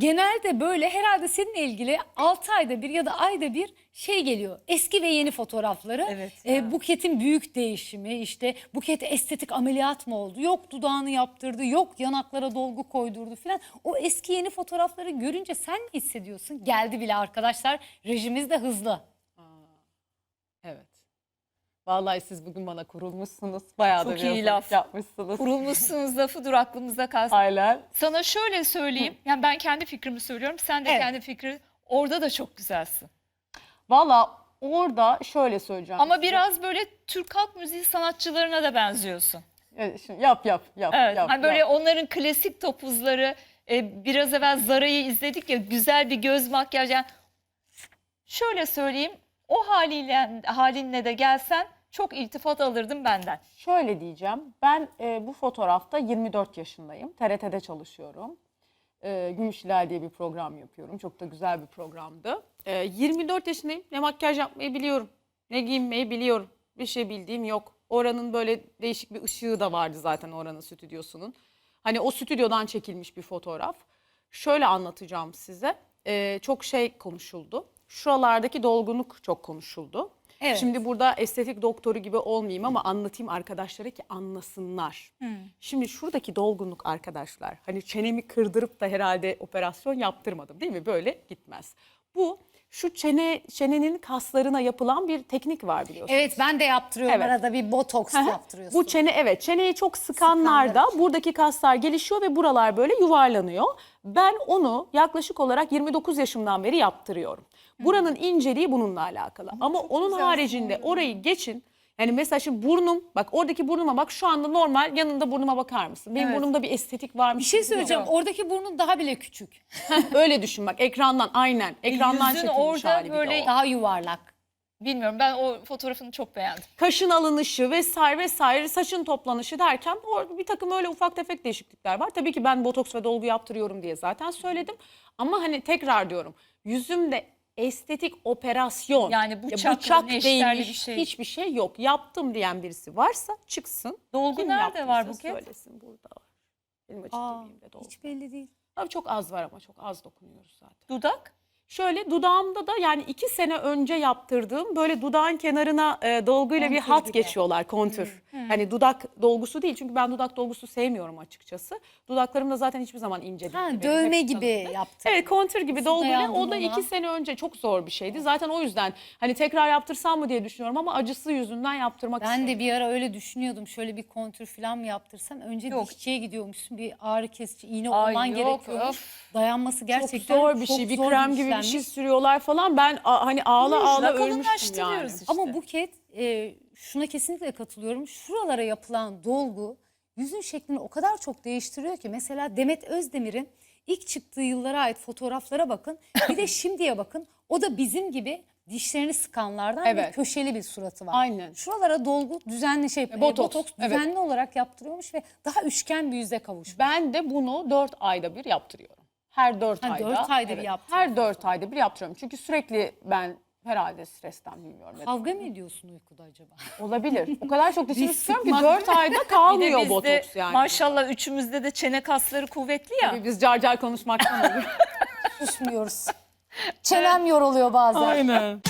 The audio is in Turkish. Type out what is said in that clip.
Genelde böyle herhalde seninle ilgili 6 ayda bir ya da ayda bir şey geliyor. Eski ve yeni fotoğrafları. Evet ya. Buket'in büyük değişimi işte Buket estetik ameliyat mı oldu? Yok dudağını yaptırdı, yok yanaklara dolgu koydurdu falan. O eski yeni fotoğrafları görünce sen ne hissediyorsun? Geldi bile arkadaşlar. Rejimiz de hızlı. Evet. Vallahi siz bugün bana kurulmuşsunuz. Bayağı da Çok bir iyi laf. yapmışsınız. Kurulmuşsunuz lafı dur aklımızda kalsın. Aynen. Sana şöyle söyleyeyim. Yani ben kendi fikrimi söylüyorum. Sen de Evet. kendi fikri. Orada da çok güzelsin. Valla orada şöyle söyleyeceğim. Ama size. biraz böyle Türk halk müziği sanatçılarına da benziyorsun. Evet, şimdi yap yap yap. Evet. yap, hani böyle yap. onların klasik topuzları e, biraz evvel Zara'yı izledik ya güzel bir göz makyaj. Yani şöyle söyleyeyim. O haliyle halinle de gelsen çok iltifat alırdım benden. Şöyle diyeceğim. Ben e, bu fotoğrafta 24 yaşındayım. TRT'de çalışıyorum. E, Gümüş Hilal diye bir program yapıyorum. Çok da güzel bir programdı. E, 24 yaşındayım. Ne makyaj yapmayı biliyorum. Ne giyinmeyi biliyorum. Bir şey bildiğim yok. Oranın böyle değişik bir ışığı da vardı zaten oranın stüdyosunun. Hani o stüdyodan çekilmiş bir fotoğraf. Şöyle anlatacağım size. E, çok şey konuşuldu. Şuralardaki dolgunluk çok konuşuldu. Evet. Şimdi burada estetik doktoru gibi olmayayım ama anlatayım arkadaşlara ki anlasınlar. Şimdi şuradaki dolgunluk arkadaşlar hani çenemi kırdırıp da herhalde operasyon yaptırmadım değil mi? Böyle gitmez. Bu şu çene çenenin kaslarına yapılan bir teknik var biliyorsunuz. Evet ben de yaptırıyorum Evet. arada bir botoks yaptırıyorsun. Bu çene evet çeneyi çok sıkanlarda Sıkanlar buradaki kaslar gelişiyor ve buralar böyle yuvarlanıyor. Ben onu yaklaşık olarak 29 yaşımdan beri yaptırıyorum. Buranın inceliği bununla alakalı. Ama onun haricinde orayı geçin. Yani mesela şimdi burnum bak oradaki burnuma bak şu anda normal yanında burnuma bakar mısın? Benim Evet. burnumda bir estetik varmış. bir şey gibi söyleyeceğim. yok. Oradaki burnun daha bile küçük. Öyle düşün bak ekrandan aynen. Ekrandan yüzün çekilmiş orada hali bir de böyle- o. Daha yuvarlak. Bilmiyorum ben o fotoğrafını çok beğendim. kaşın alınışı vesaire vesaire saçın toplanışı derken orada bir takım öyle ufak tefek değişiklikler var. Tabii ki ben botoks ve dolgu yaptırıyorum diye zaten söyledim. Ama hani tekrar diyorum yüzümde estetik operasyon Yani ya bıçaklı, neşterli değmiş bir şey. hiçbir şey yok. Yaptım diyen birisi varsa çıksın. Dolgu Kim nerede var Buket? Söylesin burada var. Benim açık Aa, dolgu. hiç belli değil. Tabii çok az var ama çok az dokunuyoruz zaten. Dudak? Şöyle dudağımda da yani iki sene önce yaptırdığım böyle dudağın kenarına e, dolguyla bir Kontür hat gibi. geçiyorlar kontür. Hani dudak dolgusu değil çünkü ben dudak dolgusu sevmiyorum açıkçası. Dudaklarım da zaten hiçbir zaman ince değil. Ha, dövme gibi yaptın. Evet kontür gibi dolguyla o da ona. iki sene önce çok zor bir şeydi. Zaten o yüzden hani tekrar yaptırsam mı diye düşünüyorum ama acısı yüzünden yaptırmak Ben de bir ara öyle düşünüyordum. Şöyle bir kontür falan mı yaptırsam? Önce Yok. dişçiye gidiyormuşsun. Bir ağrı kesici iğne Ay olman yok, gerekiyormuş. Dayanması çok gerçekten zor bir şey. Bir zor krem gibi bir şey sürüyorlar falan. Ben a- hani ağla ağla ölmüştüm yani. işte. Ama Buket e, şuna kesinlikle katılıyorum. Şuralara yapılan dolgu yüzün şeklini o kadar çok değiştiriyor ki. Mesela Demet Özdemir'in ilk çıktığı yıllara ait fotoğraflara bakın. Bir de şimdiye bakın. O da bizim gibi dişlerini sıkanlardan ve Evet. köşeli bir suratı var. Aynen. Şuralara dolgu düzenli şey e, botoks, botoks, evet. düzenli olarak yaptırıyormuş ve daha üçgen bir yüze kavuşmuş. Ben de bunu 4 ayda bir yaptırıyorum. Her 4 Ha, ayda. dört ayda bir yaptırıyorsun. Her 4 ayda bir yaptırıyorum. Çünkü sürekli ben herhalde stresten bilmiyorum. Kavga mı ediyorsun uykuda acaba? Olabilir. O kadar çok dişimi sıkıyorum ki sıkmak 4 ayda kalmıyor bizde botoks yani. maşallah üçümüzde de çene kasları kuvvetli ya. Tabii Biz car car konuşmaktan oluyor. Susmuyoruz. Çenem yoruluyor bazen. Aynen.